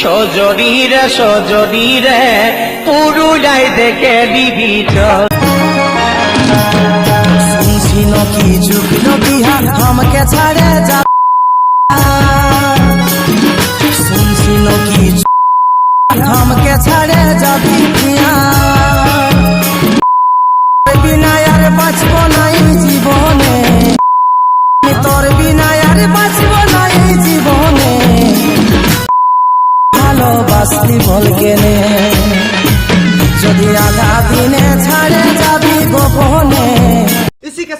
সজরি রে সজরি রে পুরুলাই দেখে বিবিধ শুনছি নকি যুগ্ন আমাকে ছাড়ে যা। শুনছি নকি আমাকে ছাড়ে যাবি। শাস্তি বল কেনে? যদি আধা দিনে ছাড়ে যাবি গোপন